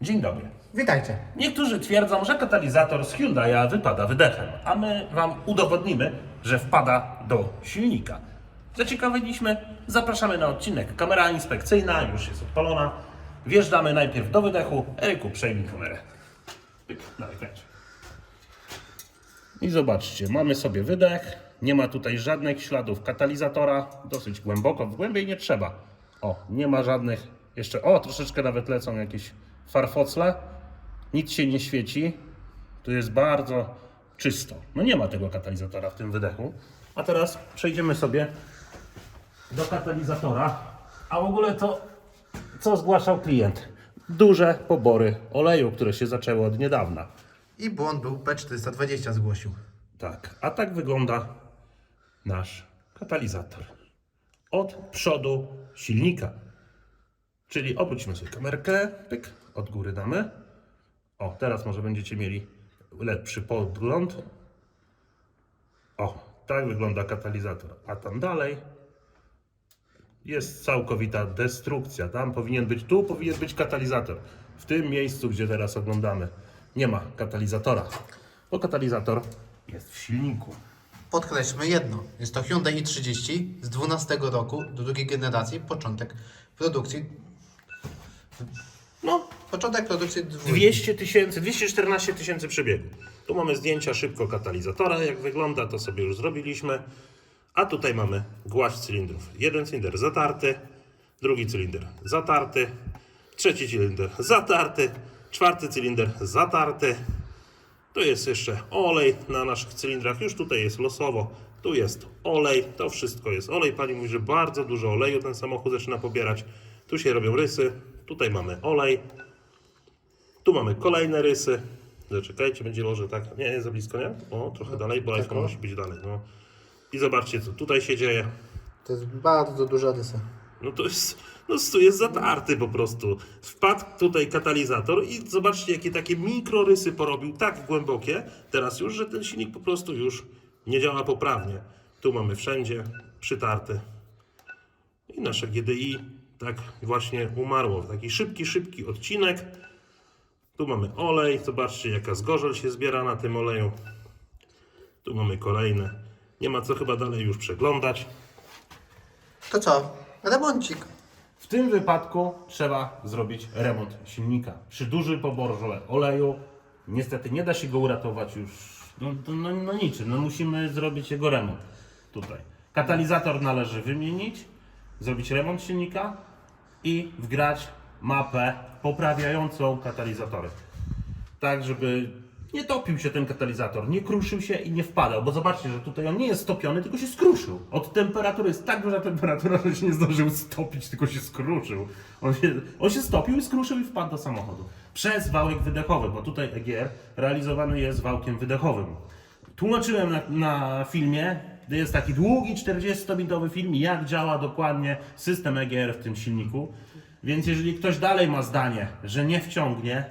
Dzień dobry. Witajcie. Niektórzy twierdzą, że katalizator z Hyundai'a wypada wydechem, a my Wam udowodnimy, że wpada do silnika. Zaciekawiliśmy, zapraszamy na odcinek. Kamera inspekcyjna już jest odpalona. Wjeżdżamy najpierw do wydechu. Eryku, przejmij kamerę. Pyk, dalej kręć. I zobaczcie, mamy sobie wydech. Nie ma tutaj żadnych śladów katalizatora. Dosyć głęboko, głębiej nie trzeba. O, nie ma żadnych jeszcze. O, troszeczkę nawet lecą jakieś farfocle. Nic się nie świeci. Tu jest bardzo czysto. No nie ma tego katalizatora w tym wydechu. A teraz przejdziemy sobie do katalizatora. A w ogóle to, co zgłaszał klient? Duże pobory oleju, które się zaczęły od niedawna. I błąd był P420 zgłosił. Tak, a tak wygląda nasz katalizator. Od przodu silnika. Czyli obróćmy sobie kamerkę, pyk, od góry damy. O, teraz może będziecie mieli lepszy podgląd. O, tak wygląda katalizator. A tam dalej jest całkowita destrukcja. Tam powinien być, tu powinien być katalizator. W tym miejscu, gdzie teraz oglądamy, nie ma katalizatora, bo katalizator jest w silniku. Podkreślmy jedno. Jest to Hyundai i30 z 12 roku do drugiej generacji. Początek produkcji. No, Początek produkcji dwójki. 200 tysięcy, 214 tysięcy przebiegu. Tu mamy zdjęcia szybko katalizatora, jak wygląda, to sobie już zrobiliśmy. A tutaj mamy głaź cylindrów. Jeden cylinder zatarty, drugi cylinder zatarty, trzeci cylinder zatarty, czwarty cylinder zatarty. Tu jest jeszcze olej na naszych cylindrach, już tutaj jest losowo. Tu jest olej, to wszystko jest olej. Pani mówi, że bardzo dużo oleju ten samochód zaczyna pobierać. Tu się robią rysy, tutaj mamy olej. Tu mamy kolejne rysy. Zaczekajcie, będzie może tak. Nie, nie za blisko, nie? O, trochę dalej, bo iPhone o. musi być dalej. No. I zobaczcie, co tutaj się dzieje. To jest bardzo duża rysa. No to jest, no tu jest zatarty po prostu. Wpadł tutaj katalizator i zobaczcie, jakie takie mikrorysy porobił, tak głębokie teraz już, że ten silnik po prostu już nie działa poprawnie. Tu mamy wszędzie przytarty. I nasze GDI tak właśnie umarło. Taki szybki, szybki odcinek. Tu mamy olej. Zobaczcie, jaka zgorzel się zbiera na tym oleju. Tu mamy kolejne. Nie ma co chyba dalej już przeglądać. To co? Remoncik. W tym wypadku trzeba zrobić remont silnika. Przy dużym poborze oleju niestety nie da się go uratować już no, no, no, no niczym. No musimy zrobić jego remont tutaj. Katalizator należy wymienić, zrobić remont silnika i wgrać mapę poprawiającą katalizatory. Tak, żeby nie topił się ten katalizator, nie kruszył się i nie wpadał, bo zobaczcie, że tutaj on nie jest stopiony, tylko się skruszył. Od temperatury jest tak duża temperatura, że się nie zdążył stopić, tylko się skruszył. On się, on się stopił i skruszył i wpadł do samochodu. Przez wałek wydechowy, bo tutaj EGR realizowany jest wałkiem wydechowym. Tłumaczyłem na, na filmie, gdy jest taki długi 40-minutowy film, jak działa dokładnie system EGR w tym silniku. Więc jeżeli ktoś dalej ma zdanie, że nie wciągnie,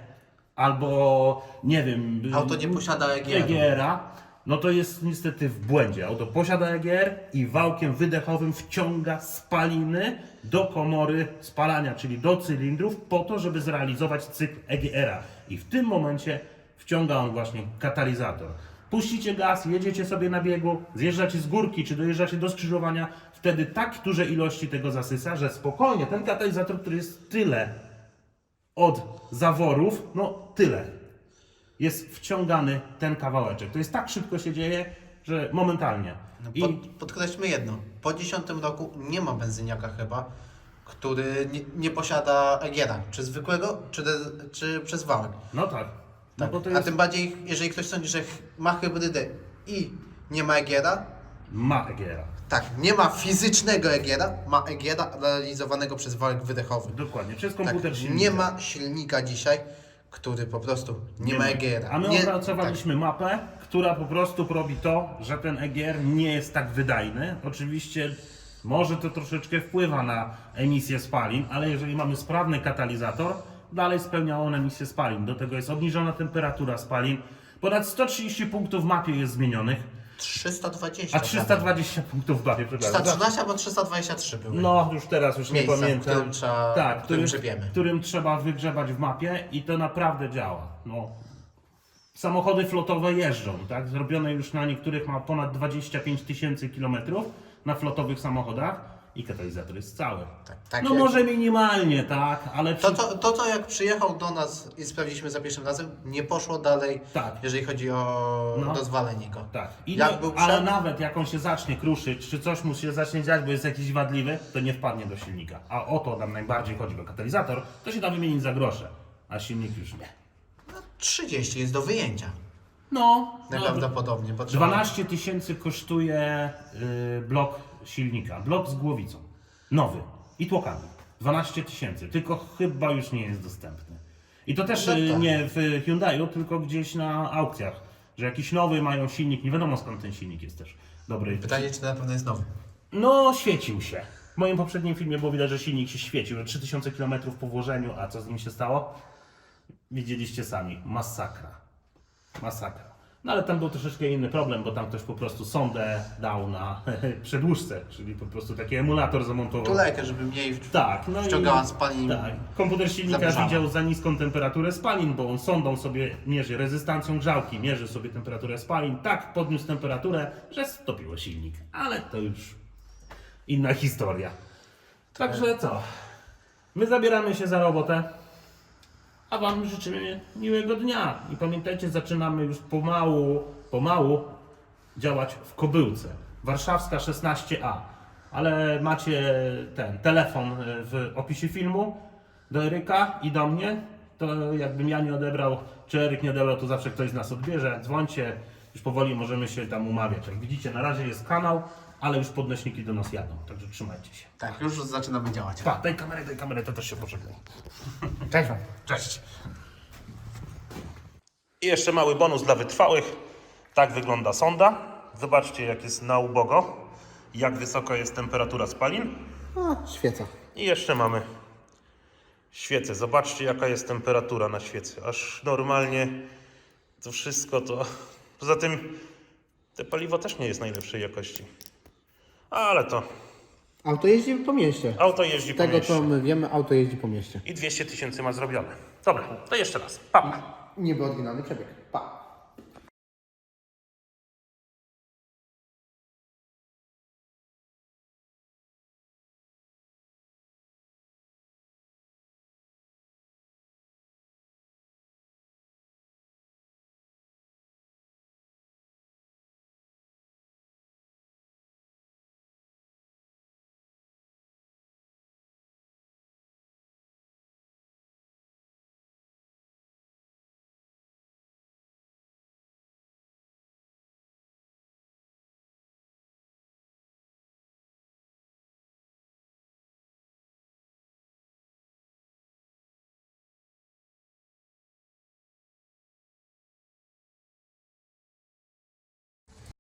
albo nie wiem. Auto nie posiada EGR. EGR-a, no to jest niestety w błędzie. Auto posiada EGR i wałkiem wydechowym wciąga spaliny do komory spalania, czyli do cylindrów, po to, żeby zrealizować cykl EGR-a. I w tym momencie wciąga on właśnie katalizator. Puścicie gaz, jedziecie sobie na biegu, zjeżdżacie z górki czy dojeżdżacie do skrzyżowania, wtedy tak duże ilości tego zasysa, że spokojnie ten katalizator, który jest tyle od zaworów, no tyle. Jest wciągany ten kawałeczek. To jest tak szybko się dzieje, że momentalnie. No, I pod, podkreślmy jedno. Po 10 roku nie ma benzyniaka chyba, który nie, nie posiada EGR-a. Czy zwykłego, czy, czy przez wałek. no tak. No Tak. bo to A jest tym bardziej, jeżeli ktoś sądzi, że ma hybrydę i nie ma EGR-a, ma EGR. tak, nie ma fizycznego EGR-a, ma EGR-a realizowanego przez wałek wydechowy. Dokładnie, przez Tak, komputer silnika. nie ma silnika dzisiaj, który po prostu nie, ma EGR-a. A my nie, opracowaliśmy mapę, która po prostu robi to, że ten EGR nie jest tak wydajny. Oczywiście może to troszeczkę wpływa na emisję spalin, ale jeżeli mamy sprawny katalizator, dalej spełnia on emisję spalin. Do tego jest obniżona temperatura spalin. Ponad 130 punktów w mapie jest zmienionych. 320. A 320 punktów w bawie, przepraszam. 313 albo 323 były. No, już teraz już nie pamiętam. którym trzeba- tak, którym którym, grzebiemy. którym trzeba wygrzebać w mapie i to naprawdę działa. No. Samochody flotowe jeżdżą, tak? Zrobione już na niektórych ma ponad 25 tysięcy kilometrów na flotowych samochodach i katalizator jest cały. Tak, tak no jak- może minimalnie, tak, ale przy... To, to, to, co jak przyjechał do nas i sprawdziliśmy za pierwszym razem, nie poszło dalej, Tak. jeżeli chodzi o No. dozwolenie go. Tak. I Jak no, był ale przed- nawet jak on się zacznie kruszyć, czy coś mu się zacznie dziać, bo jest jakiś wadliwy, to nie wpadnie do silnika. A o to nam najbardziej chodzi, bo katalizator to się da wymienić za grosze, a silnik już nie. No, 30 jest do wyjęcia. No, Najprawdopodobniej. Bo trzeba- 12 tysięcy kosztuje y, blok silnika, blok z głowicą, nowy i tłokami. 12 tysięcy, tylko chyba już nie jest dostępny. I to też No y, tak. nie w Hyundai'u, tylko gdzieś na aukcjach, że jakiś nowy mają silnik, nie wiadomo skąd ten silnik jest też dobry. Pytanie, czy to na pewno jest nowy. No, świecił się. W moim poprzednim filmie było widać, że silnik się świecił, że 3000 km po włożeniu, a co z nim się stało? Widzieliście sami, masakra. Masakra. No ale tam był troszeczkę inny problem, bo tam ktoś po prostu sondę dał na przedłużce, czyli po prostu taki emulator zamontował. Tulejkę, żeby mniej Tak, no wciągała i, spalin. Tak. Komputer silnika zaburzała. widział za niską temperaturę spalin, bo on sondą sobie mierzy rezystancją grzałki, mierzy sobie temperaturę spalin. Tak podniósł temperaturę, że stopiło silnik. Ale to już inna historia. Także co? My zabieramy się za robotę, a Wam życzymy miłego dnia. I pamiętajcie, zaczynamy już pomału, pomału działać w Kobyłce. Warszawska 16A. Ale macie ten telefon e, w opisie filmu do Eryka i do mnie. To jakbym ja nie odebrał, czy Eryk nie odebrał, to zawsze ktoś z nas odbierze. Dzwońcie, już powoli możemy się tam umawiać. Jak widzicie, na razie jest kanał, ale już podnośniki do nas jadą. Także trzymajcie się. Tak, już zaczynamy działać. Pa, daj kamerę, daj kamerę, to też się pożegnaj. Cześć Wam. Cześć. I jeszcze mały bonus dla wytrwałych. Tak wygląda sonda. Zobaczcie, jak jest na ubogo, jak wysoka jest temperatura spalin. O, świeca. I jeszcze mamy świecę. Zobaczcie, jaka jest temperatura na świecy. Aż normalnie to wszystko to. Poza tym, te paliwo też nie jest najlepszej jakości. Ale to Auto jeździ po mieście. auto jeździ Z po tego mieście. co my wiemy, auto jeździ po mieście. I 200 tysięcy ma zrobione. Dobra, to jeszcze raz. Pa. pa. Niby oryginalny przebieg. Pa.